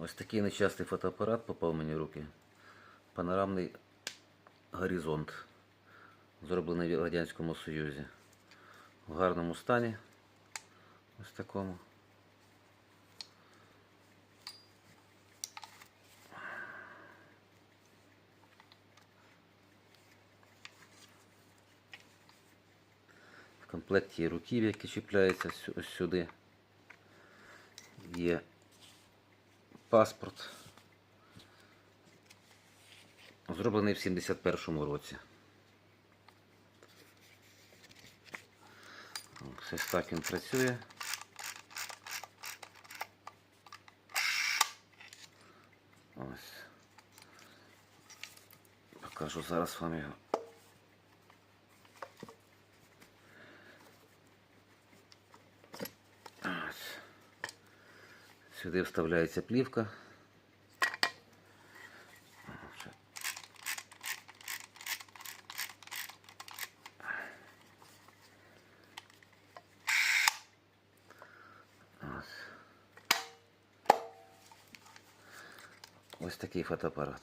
Ось такий нещастий фотоапарат попав мені в руки. Панорамний горизонт. Зроблений в Радянському Союзі. В гарному стані. Ось такому. В комплекті є руків'я, які чіпляються сюди. Є паспорт. Зроблений в 71-му році. Ось так він працює. Ось. Покажу зараз вам його. Сюди вставляється плівка. Ось. Такий фотоапарат.